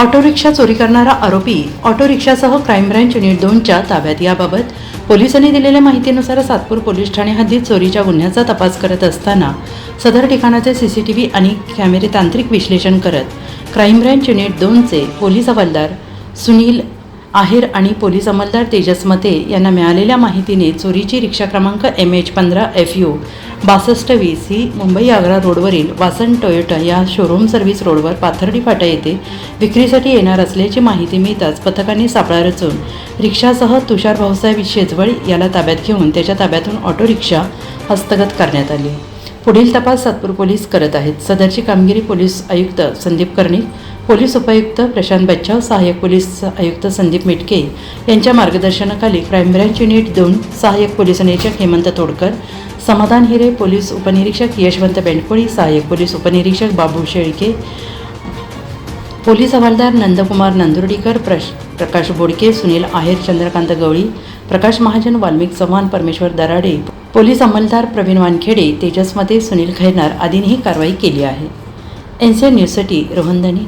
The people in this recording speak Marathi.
ऑटोरिक्षा चोरी करणारा आरोपी ऑटोरिक्षासह क्राईम ब्रँच युनिट दोनच्या ताब्यात. याबाबत पोलिसांनी दिलेल्या माहितीनुसार सातपूर पोलीस ठाणे हद्दीत चोरीच्या गुन्ह्याचा तपास करत असताना सदर ठिकाणाचे सीसीटीव्ही आणि कॅमेरे तांत्रिक विश्लेषण करत क्राईम ब्रँच युनिट दोनचे पोलीस हवालदार सुनील आहेर आणि पोलीस अंमलदार तेजस मते यांना मिळालेल्या माहितीने चोरीची रिक्षा क्रमांक एम एच पंधरा एफ यू बासष्ट वीस ही मुंबई आग्रा रोडवरील वासन टोयोटा या शोरूम सर्व्हिस रोडवर पाथर्डी फाटा येथे विक्रीसाठी येणार असल्याची माहिती मिळताच पथकाने सापळा रचून रिक्षासह तुषार भाऊसाहेब शेजवळ याला ताब्यात घेऊन त्याच्या ताब्यातून ऑटो रिक्षा हस्तगत करण्यात आली. पुढील तपास सातपूर पोलीस करत आहेत. सदरची कामगिरी पोलीस आयुक्त संदीप कर्णिक पोलीस उपायुक्त प्रशांत बच्चाव सहाय्यक पोलीस आयुक्त संदीप मिटके यांच्या मार्गदर्शनाखाली क्राईम ब्रँच युनिट दोन सहाय्यक पोलीस निरीक्षक हेमंत तोडकर समाधान हिरे पोलीस उपनिरीक्षक यशवंत बेंडकोळी सहाय्यक पोलीस उपनिरीक्षक बाबू शेळके पोलीस हवालदार नंदकुमार नंदुर्डीकर प्रश प्रकाश बोडके सुनील आहेर चंद्रकांत गवळी प्रकाश महाजन वाल्मिक चव्हाण परमेश्वर दराडे पोलीस अंमलदार प्रवीण वानखेडे तेजसमध्ये सुनील खैरनार आदींनी ही कारवाई केली आहे. एन सी एन न्यूजसाठी रोहनदानी